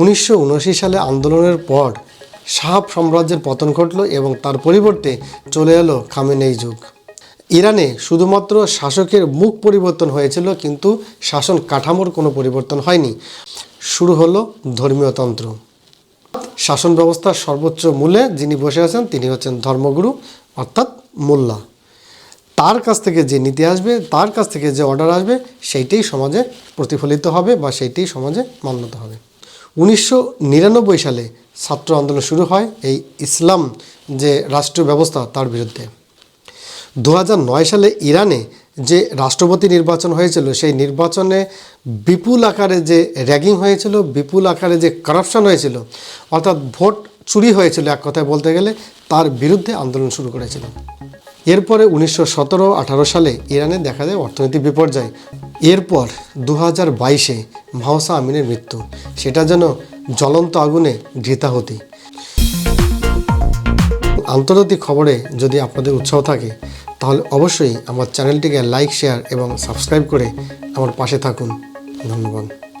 উনিশশো উনআশি সালে আন্দোলনের পর সাহাব সাম্রাজ্যের পতন ঘটল এবং তার পরিবর্তে চলে এলো খামেনেই যুগ। ইরানে শুধুমাত্র শাসকের মুখ পরিবর্তন হয়েছিল, কিন্তু শাসন কাঠামোর কোনো পরিবর্তন হয়নি। শুরু হলো ধর্মীয়তন্ত্র শাসন ব্যবস্থার সর্বোচ্চ মূলে যিনি বসে আছেন, তিনি হচ্ছেন ধর্মগুরু, অর্থাৎ মোল্লা। তার কাছ থেকে যে নীতি আসবে, তার কাছ থেকে যে অর্ডার আসবে, সেইটাই সমাজে প্রতিফলিত হবে বা সেইটাই সমাজে মান্যতা হবে। উনিশশো নিরানব্বই সালে ছাত্র আন্দোলন শুরু হয় এই ইসলাম যে রাষ্ট্রীয় ব্যবস্থা তার বিরুদ্ধে। দু সালে ইরানে যে রাষ্ট্রপতি নির্বাচন হয়েছিল, সেই নির্বাচনে বিপুল আকারে যে র্যাগিং হয়েছিল, বিপুল আকারে যে কারাপশন হয়েছিল, অর্থাৎ ভোট চুরি হয়েছিল এক কথায় বলতে গেলে, তার বিরুদ্ধে আন্দোলন শুরু করেছিল। এরপরে উনিশশো সতেরো আঠারো সালে ইরানে দেখা যায় অর্থনৈতিক বিপর্যয়। এরপর দু হাজার বাইশে মাহসা আমিনের মৃত্যু। সেটা যেন জ্বলন্ত আগুনে ঘৃতাহতি। আন্তর্জাতিক খবরে যদি আপনাদের উৎসাহ থাকে, তাহলে অবশ্যই আমার চ্যানেলটিকে লাইক, শেয়ার এবং সাবস্ক্রাইব করে আমার পাশে থাকুন। ধন্যবাদ।